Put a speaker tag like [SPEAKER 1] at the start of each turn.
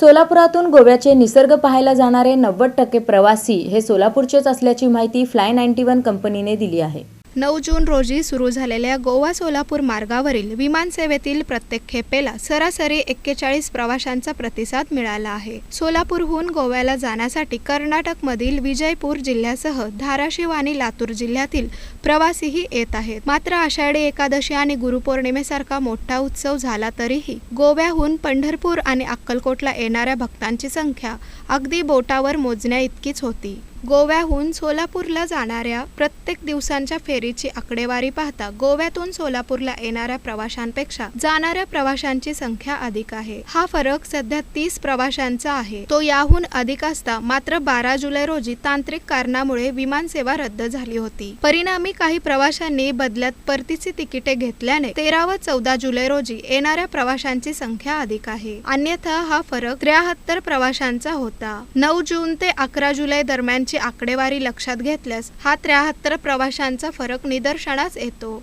[SPEAKER 1] सोलापुरातून गोव्याचे निसर्ग पाहायला जाणारे नव्वद टक्के प्रवासी हे सोलापूरचेच असल्याची माहिती फ्लाय नाईन्टी वन कंपनीने दिली आहे.
[SPEAKER 2] नऊ जून रोजी सुरू झालेल्या गोवा सोलापूर मार्गावरील विमानसेवेतील प्रत्येक खेपेला सरासरी एक्केचाळीस प्रवाशांचा प्रतिसाद मिळाला आहे. सोलापूरहून गोव्याला जाण्यासाठी कर्नाटकमधील विजयपूर जिल्ह्यासह धाराशिव आणि लातूर जिल्ह्यातील प्रवासीही येत आहेत. मात्र आषाढी एकादशी आणि गुरुपौर्णिमेसारखा मोठा उत्सव झाला तरीही गोव्याहून पंढरपूर आणि अक्कलकोटला येणाऱ्या भक्तांची संख्या अगदी बोटावर मोजण्या इतकीच होती. गोव्याहून सोलापूरला जाणाऱ्या प्रत्येक दिवसांच्या फेरीची आकडेवारी पाहता गोव्यातून सोलापूरला येणाऱ्या प्रवाशांपेक्षा जाणाऱ्या प्रवाशांची संख्या अधिक आहे. हा फरक सध्या तीस प्रवाशांचा आहे. तो याहून अधिक असता मात्र बारा जुलै रोजी तांत्रिक कारणामुळे विमानसेवा रद्द झाली होती. परिणामी काही प्रवाशांनी बदल्यात परतीची तिकिटे घेतल्याने तेरा व चौदा जुलै रोजी येणाऱ्या प्रवाशांची संख्या अधिक आहे. अन्यथा हा फरक त्र्याहत्तर प्रवाशांचा होता. नऊ जून ते अकरा जुलै दरम्यानची आकडेवारी लक्षात घेतल्यास हा त्र्याहत्तर प्रवाशांचा फरक निदर्शनास येतो.